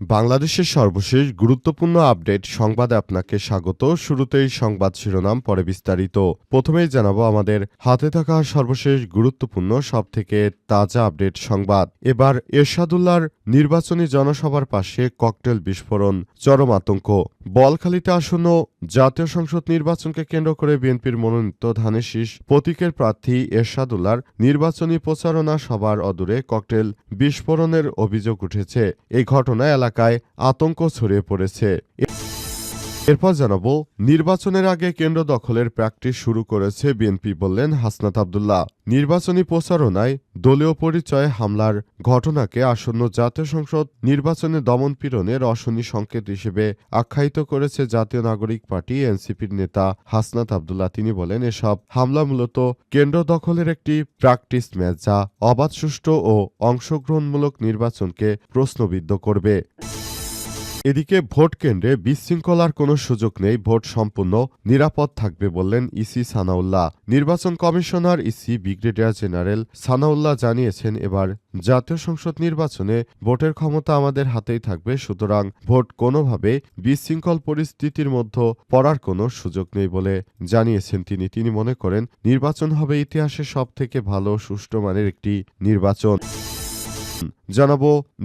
বাংলাদেশের সর্বশেষ গুরুত্বপূর্ণ আপডেট সংবাদে আপনাকে স্বাগত। শুরুতেই সংবাদ শিরোনাম, পরে বিস্তারিত। প্রথমেই জানাব আমাদের হাতে থাকা সর্বশেষ গুরুত্বপূর্ণ, সবথেকে তাজা আপডেট সংবাদ। এবার এরশাদুল্লাহর নির্বাচনী জনসভার পাশে ককটেল বিস্ফোরণ, চরম আতঙ্ক। বলখালীতে আসন্ন জাতীয় সংসদ নির্বাচনকে কেন্দ্র করে বিএনপির মনোনীত ধানের শীষ প্রতীকের প্রার্থী এরশাদুল্লাহর নির্বাচনী প্রচারণা সভার অদূরে ককটেল বিস্ফোরণের অভিযোগ উঠেছে। এই ঘটনায় এলাকায় আতঙ্ক ছড়িয়ে পড়েছে। এরপর জানাব, নির্বাচনের আগে কেন্দ্র দখলের প্র্যাকটিস শুরু করেছে বিএনপি বললেন হাসনাত আবদুল্লাহ। নির্বাচনী প্রচারণায় দলীয় পরিচয়ে হামলার ঘটনাকে আসন্ন জাতীয় সংসদ নির্বাচনে দমনপীড়নের অশনি সংকেত হিসেবে আখ্যায়িত করেছে জাতীয় নাগরিক পার্টি এনসিপির নেতা হাসনাত আবদুল্লাহ। তিনি বলেন, এসব হামলা মূলত কেন্দ্র দখলের একটি প্র্যাকটিস ম্যাচ যা অবাধ সুষ্ঠু ও অংশগ্রহণমূলক নির্বাচনকে প্রশ্নবিদ্ধ করবে। এদিকে ভোট কেন্দ্রে বিশৃঙ্খলার কোনো সুযোগ নেই, ভোট সম্পূর্ণ নিরাপদ থাকবে বললেন ইসি সানাউল্লাহ। নির্বাচন commissioner EC brigadier general Sanaullah জানিয়েছেন, এবার জাতীয় সংসদ নির্বাচনে ভোটের ক্ষমতা আমাদের হাতেই থাকবে, সুতরাং ভোট কোনোভাবে বিশৃঙ্খল পরিস্থিতির মধ্যে পড়ার কোনো সুযোগ নেই বলে জানিয়েছেন তিনি। তিনি মনে করেন, নির্বাচন হবে ইতিহাসে সবথেকে ভালো, সুষ্ঠু মানের একটি নির্বাচন। জানাব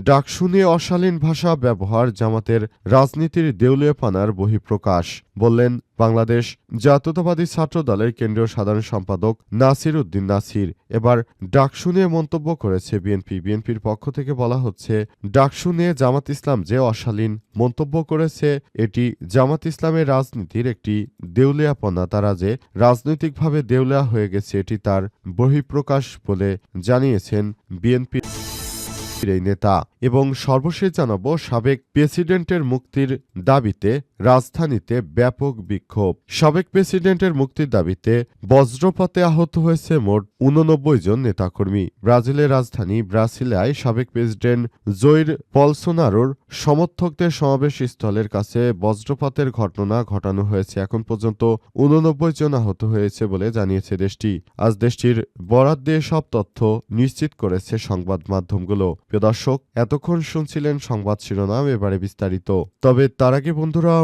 ডাকসু নিয়ে অশালীন ভাষা ব্যবহার জামাতের রাজনীতির দেউলিয়াপানার বহিঃপ্রকাশ। বললেন, বাংলাদেশ জাতীয়তাবাদী ছাত্র দলের কেন্দ্রীয় সাধারণ সম্পাদক নাসির উদ্দিন নাসির। এবার ডাকসু নিয়ে মন্তব্য করেছে বিএনপি। বিএনপির পক্ষ থেকে বলা হচ্ছে ডাকসু নিয়ে জামাত ইসলাম যে অশালীন মন্তব্য করেছে, এটি জামাত ইসলামের রাজনীতির একটি দেউলিয়াপনা তারা যে রাজনৈতিকভাবে দেউলিয়া হয়ে গেছে, এটি তার বহিঃপ্রকাশ বলে জানিয়েছেন বিএনপি। এই নেতা এবং সর্বশেষ জানাব সাবেক প্রেসিডেন্টের মুক্তির দাবিতে রাজধানীতে ব্যাপক বিক্ষোভ। সাবেক প্রেসিডেন্টের মুক্তির দাবিতে বজ্রপাতে আহত হয়েছে মোট উননব্বই জন নেতাকর্মী। ব্রাজিলের রাজধানী ব্রাসিলিয়ায় সাবেক প্রেসিডেন্ট জৈর পলসোনারোর সমর্থকদের সমাবেশ স্থলের কাছে বজ্রপাতের ঘটনা ঘটানো হয়েছে। এখন পর্যন্ত উননব্বই জন আহত হয়েছে বলে জানিয়েছে দেশটি। আজ দেশটির বরাদ দিয়ে সব তথ্য নিশ্চিত করেছে সংবাদ মাধ্যমগুলো। প্রিয় দর্শক, এতক্ষণ শুনছিলেন সংবাদ শিরোনাম, এবারে বিস্তারিত। তবে তার আগে বন্ধুরা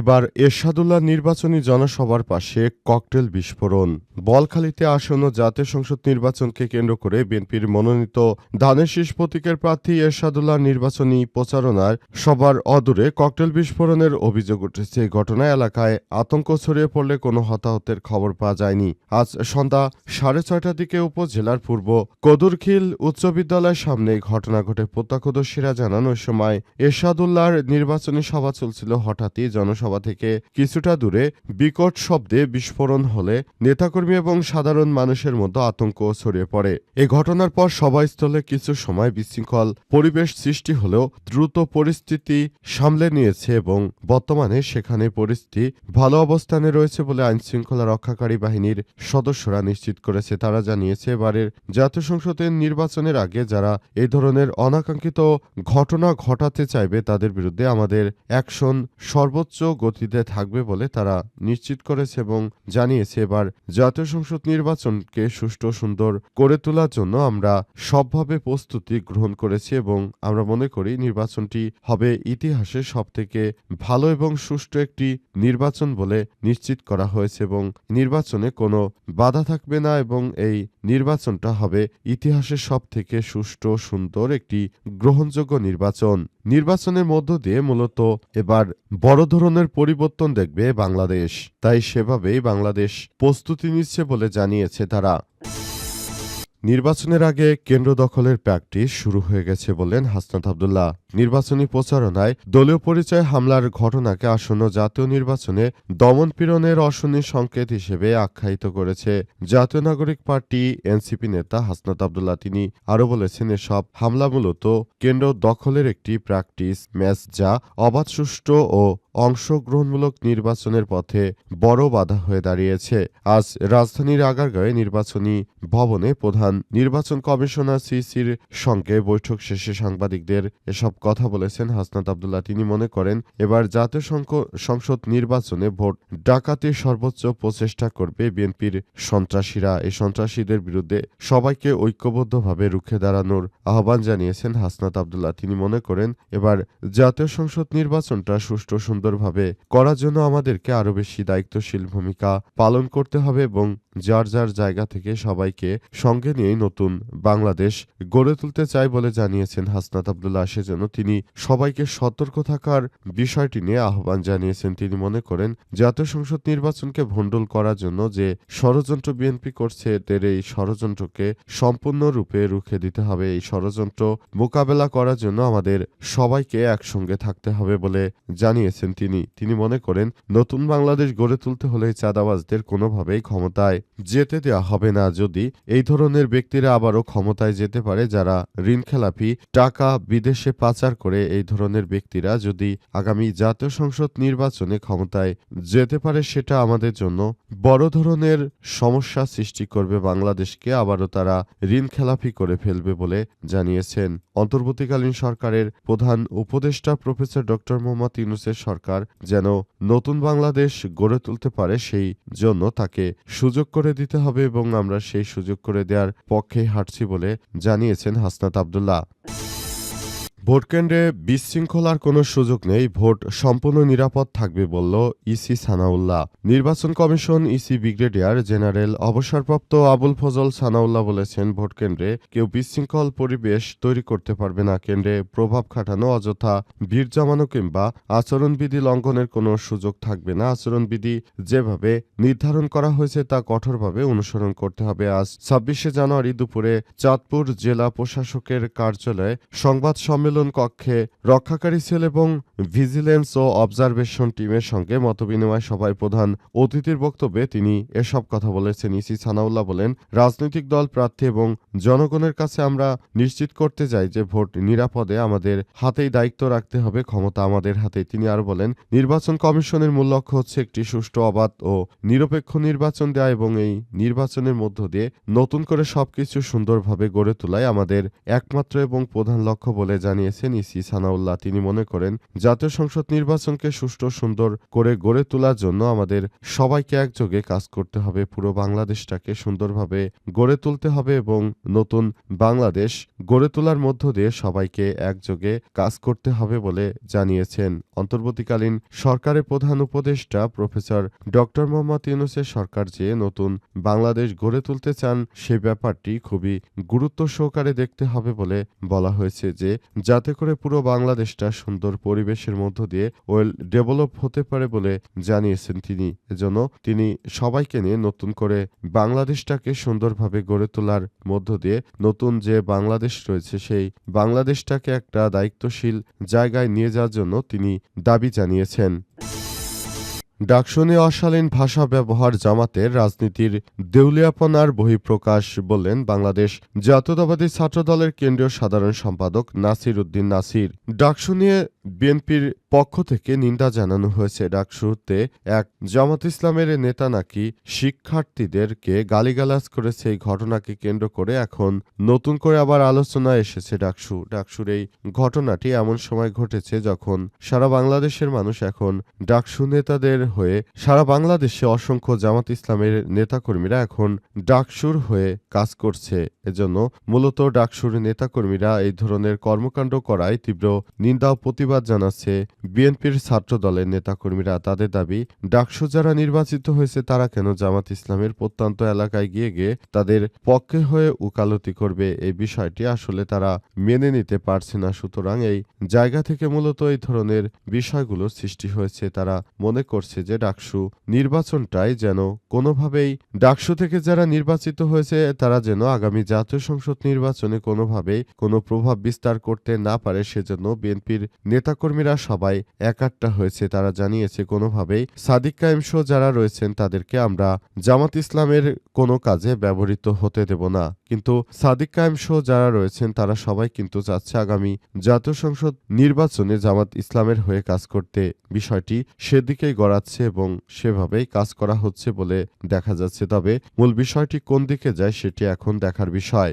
এবার এরশাদুল্লাহ নির্বাচনী জনসভার পাশে ককটেল বিস্ফোরণ। বলখালীতে আসন্ন জাতীয় সংসদ নির্বাচনকে কেন্দ্র করে বিএনপির মনোনীত ধানের শীষ প্রতীকের প্রার্থী এরশাদুল্লাহ নির্বাচনী প্রচারণার সবার অদূরে ককটেল বিস্ফোরণের অভিযোগ উঠেছে। এই ঘটনায় এলাকায় আতঙ্ক ছড়িয়ে পড়লে কোনো হতাহতের খবর পাওয়া যায়নি। আজ সন্ধ্যা সাড়ে ছয়টার দিকে উপজেলার পূর্ব কদুরখিল উচ্চ বিদ্যালয়ের সামনে ঘটনা ঘটে। প্রত্যক্ষদর্শীরা জানান, ওই সময় এরশাদুল্লাহর নির্বাচনী সভা চলছিল। হঠাৎই জনসভা থেকে কিছুটা দূরে বিকট শব্দে বিস্ফোরণ হলে নেতাকর্মী এবং সাধারণ মানুষের মধ্যে আতঙ্ক ছড়িয়ে পড়ে। এ ঘটনার পর সভাস্থলে কিছু সময় বিশৃঙ্খল পরিবেশ সৃষ্টি হলেও দ্রুত পরিস্থিতি সামলে নিয়েছে এবং বর্তমানে সেখানে পরিস্থিতি ভালো অবস্থানে রয়েছে বলে আইনশৃঙ্খলা রক্ষাকারী বাহিনীর সদস্যরা নিশ্চিত করেছে। তারা জানিয়েছে, এবারের জাতীয় সংসদের নির্বাচনের আগে যারা এই ধরনের অনাকাঙ্ক্ষিত ঘটনা ঘটাতে চাইবে, তাদের বিরুদ্ধে আমাদের অ্যাকশন সর্বোচ্চ গতিতে থাকবে বলে তারা নিশ্চিত করেছে এবং জানিয়েছে, এবার জাতীয় সংসদ নির্বাচনকে সুষ্ঠু সুন্দর করে তোলার জন্য আমরা সবভাবে প্রস্তুতি গ্রহণ করেছি এবং আমরা মনে করি নির্বাচনটি হবে ইতিহাসে সবথেকে ভালো এবং সুষ্ঠু একটি নির্বাচন বলে নিশ্চিত করা হয়েছে এবং নির্বাচনে কোনো বাধা থাকবে না এবং এই নির্বাচনটা হবে ইতিহাসের সব থেকে সুষ্ঠু সুন্দর একটি গ্রহণযোগ্য নির্বাচন। নির্বাচনের মধ্য দিয়ে মূলত এবার বড় ধরনের পরিবর্তন দেখবে বাংলাদেশ। তাই সেভাবেই বাংলাদেশ প্রস্তুতি নিচ্ছে বলে জানিয়েছে তারা। নির্বাচনের আগে কেন্দ্র দখলের প্র্যাকটিস শুরু হয়ে গেছে বলেন হাসনাত আবদুল্লাহ। নির্বাচনী প্রচারণায় দলীয় পরিচয় হামলার ঘটনাকে আসন্ন জাতীয় নির্বাচনে দমনপীড়নের অশনি সংকেত হিসেবে আখ্যায়িত করেছে জাতীয় নাগরিক পার্টি এনসিপি নেতা হাসনাত আবদুল্লাহ। তিনি আরও বলেছেন, এসব হামলা মূলত কেন্দ্র দখলের একটি প্র্যাকটিস ম্যাচ যা অবাধ সুষ্ঠু ও অংশগ্রহণমূলক নির্বাচনের পথে বড় বাধা হয়ে দাঁড়িয়েছে। আজ রাজধানীর আগারগাঁয়ে নির্বাচনী ভবনে প্রধান নির্বাচন কমিশনার সিসির সঙ্গে বৈঠক শেষে সাংবাদিকদের এসব কথা বলেছেন হাসনাত আবদুল্লাহ। তিনি মনে করেন, এবার জাতীয় সংসদ নির্বাচনে ভোট ডাকাতির সর্বোচ্চ প্রচেষ্টা করবে বিএনপির সন্ত্রাসীরা। এই সন্ত্রাসীদের বিরুদ্ধে সবাইকে ঐক্যবদ্ধভাবে রুখে দাঁড়ানোর আহ্বান জানিয়েছেন হাসনাত আবদুল্লাহ। তিনি মনে করেন, এবার জাতীয় সংসদ নির্বাচনটা সুষ্ঠু সুন্দরভাবে করার জন্য আমাদেরকে আরও বেশি দায়িত্বশীল ভূমিকা পালন করতে হবে এবং যার যার জায়গা থেকে সবাইকে সঙ্গে নিয়েই নতুন বাংলাদেশ গড়ে তুলতে চাই বলে জানিয়েছেন হাসনাত আবদুল্লাহ। সেজন্য তিনি সবাইকে সতর্ক থাকার বিষয়টি নিয়ে আহ্বান জানিয়েছেন। তিনি মনে করেন, জাতীয় সংসদ নির্বাচনকে ভণ্ডুল করার জন্য যে ষড়যন্ত্র বিএনপি করছে, এদের এই ষড়যন্ত্রকে সম্পূর্ণরূপে রুখে দিতে হবে। এই ষড়যন্ত্র মোকাবেলা করার জন্য আমাদের সবাইকে একসঙ্গে থাকতে হবে বলে জানিয়েছেন তিনি। তিনি মনে করেন, নতুন বাংলাদেশ গড়ে তুলতে হলে চাঁদাবাজদের কোনোভাবেই ক্ষমতায় যেতে দেওয়া হবে না যদি এই ধরনের ব্যক্তিরা আবারও ক্ষমতায় যেতে পারে যারা ঋণখেলাপি, টাকা বিদেশে পাচার করে এই ধরনের ব্যক্তিরা যদি আগামী জাতীয় সংসদ নির্বাচনে ক্ষমতায় যেতে পারে সেটা আমাদের জন্য বড় ধরনের সমস্যা সৃষ্টি করবে বাংলাদেশকে। আবারও তারা ঋণখেলাপি করে ফেলবে বলে জানিয়েছেন অন্তর্বর্তীকালীন সরকারের প্রধান উপদেষ্টা প্রফেসর ডক্টর মোহাম্মদ ইউনুসের সরকার। যেন নতুন বাংলাদেশ গড়ে তুলতে পারে সেই জন্য তাকে সুযোগ করে দিতে হবে এবং আমরা সেই সুযোগ করে দেওয়ার পক্ষে হাঁটছি বলে জানিয়েছেন হাসনাত আবদুল্লাহ। ভোটকেন্দ্রে বিশৃঙ্খলার কোনো সুযোগ নেই, ভোট সম্পূর্ণ নিরাপদ থাকবে বলল ইসি সানাউল্লাহ। নির্বাচন কমিশন ইসি ব্রিগেডিয়ার জেনারেল অবসরপ্রাপ্ত আবুল ফজল সানাউল্লাহ বলেছেন ভোটকেন্দ্রে কেউ বিশৃঙ্খল পরিবেশ তৈরি করতে পারবে না, কেন্দ্রে প্রভাব খাটানো অযথা ভিড় জমানো কিংবা আচরণবিধি লঙ্ঘনের কোনো সুযোগ থাকবে না। আচরণবিধি যেভাবে নির্ধারণ করা হয়েছে তা কঠোরভাবে অনুসরণ করতে হবে। আজ ছাব্বিশে জানুয়ারি দুপুরে চাঁদপুর জেলা প্রশাসকের কার্যালয়ে সংবাদ সম্মেলন কক্ষে রক্ষাকারী সেল এবং ভিজিলেন্স ও অবজারভেশন টিমের সঙ্গে মতবিনিময় সভায় প্রধান অতিথির বক্তব্যে তিনি এসব কথা বলেছেন। ইসি সানাউল্লাহ বলেন, রাজনৈতিক দল প্রার্থী এবং জনগণের কাছে আমরা নিশ্চিত করতে চাই যে ভোট নিরাপদে আমাদের হাতেই দায়িত্ব রাখতে হবে, ক্ষমতা আমাদের হাতে তিনি আরও বলেন, নির্বাচন কমিশনের মূল লক্ষ্য হচ্ছে একটি সুষ্ঠু, অবাধ ও নিরপেক্ষ নির্বাচন দেয়া এবং এই নির্বাচনের মধ্য দিয়ে নতুন করে সবকিছু সুন্দরভাবে গড়ে তোলাই আমাদের একমাত্র এবং প্রধান লক্ষ্য বলে জানিয়েছেন ইসি সানাউল্লাহ। তিনি মনে করেন, জাতীয় সংসদ নির্বাচনকে সুষ্ঠু, সুন্দর করে গড়ে তোলার জন্য আমাদের সবাইকে একযোগে কাজ করতে হবে, পুরো বাংলাদেশটাকে সুন্দরভাবে গড়ে তুলতে হবে এবং নতুন বাংলাদেশ গড়ে তোলার মধ্য দিয়ে সবাইকে একযোগে কাজ করতে হবে বলে জানিয়েছেন। অন্তর্বর্তীকালীন সরকারের প্রধান উপদেষ্টা প্রফেসর ডক্টর মোহাম্মদ ইউনুসের সরকার যে নতুন বাংলাদেশ গড়ে তুলতে চান, সে ব্যাপারটি খুবই গুরুত্ব সহকারে দেখতে হবে বলে বলা হয়েছে যে যাতে করে পুরো বাংলাদেশটা সুন্দর পরিবেশের মধ্য দিয়ে ওয়েল ডেভেলপ হতে পারে বলে জানিয়েছেন তিনি। এজন্য তিনি সবাইকে নিয়ে নতুন করে বাংলাদেশটাকে সুন্দরভাবে গড়ে তোলার মধ্য দিয়ে নতুন যে বাংলাদেশ রয়েছে, সেই বাংলাদেশটাকে একটা দায়িত্বশীল জায়গায় নিয়ে যাওয়ার জন্য তিনি দাবি জানিয়েছেন। ডাকসুনে অশালীন ভাষা ব্যবহার জামাতের রাজনীতির দেউলিয়াপনার বহিঃপ্রকাশ বললেন বাংলাদেশ জাতীয়তাবাদী ছাত্রদলের কেন্দ্রীয় সাধারণ সম্পাদক নাসির উদ্দিন নাসির। ডাকসু বিএনপির পক্ষ থেকে নিন্দা জানানো হয়েছে ডাকসুতে এক জামাত ইসলামের নেতা নাকি শিক্ষার্থীদেরকে গালিগালাজ করেছে এই ঘটনাকে কেন্দ্র করে। এখন নতুন করে আবার আলোচনায় এসেছে ডাকসু। ডাকসুর এই ঘটনাটি এমন সময় ঘটেছে যখন সারা বাংলাদেশের মানুষ এখন ডাকসু নেতাদের হয়ে, সারা বাংলাদেশে অসংখ্য জামাত ইসলামের নেতাকর্মীরা এখন ডাকসুর হয়ে কাজ করছে। এজন্য মূলত ডাকসুর নেতাকর্মীরা এই ধরনের কর্মকাণ্ড করায় তীব্র নিন্দা প্রতিবাদ প্রতিবাদ জানাচ্ছে বিএনপির ছাত্র দলের নেতাকর্মীরা। তাদের দাবি, ডাকসু যারা নির্বাচিত হয়েছে তারা কেন জামাত ইসলামের প্রত্যন্ত এলাকায় গিয়ে গিয়ে তাদের পক্ষে হয়ে উকালতি করবে এই বিষয়টি আসলে তারা মেনে নিতে পারছে না। সুতরাং এই জায়গা থেকে মূলত এই ধরনের বিষয়গুলোর সৃষ্টি হয়েছে। তারা মনে করছে যে ডাকসু নির্বাচনটাই যেন কোনোভাবেই, ডাকসু থেকে যারা নির্বাচিত হয়েছে তারা যেন আগামী জাতীয় সংসদ নির্বাচনে কোনোভাবেই কোনো প্রভাব বিস্তার করতে না পারে। সেজন্য বিএনপির নেতাকর্মীরা সবাই একাট্টা হয়েছে। তারা জানিয়েছে, কোনোভাবেই সাদিক কায়েম সহ যারা রয়েছেন, তাদেরকে আমরা জামাত ইসলামের কোনো কাজে ব্যবহৃত হতে দেব না। কিন্তু সাদিক কায়েম সহ যারা রয়েছেন, তারা সবাই কিন্তু চাচ্ছে আগামী জাতীয় সংসদ নির্বাচনে জামাত ইসলামের হয়ে কাজ করতে। বিষয়টি সেদিকেই গড়াচ্ছে এবং সেভাবেই কাজ করা হচ্ছে বলে দেখা যাচ্ছে। তবে মূল বিষয়টি কোন দিকে যায়, সেটি এখন দেখার বিষয়।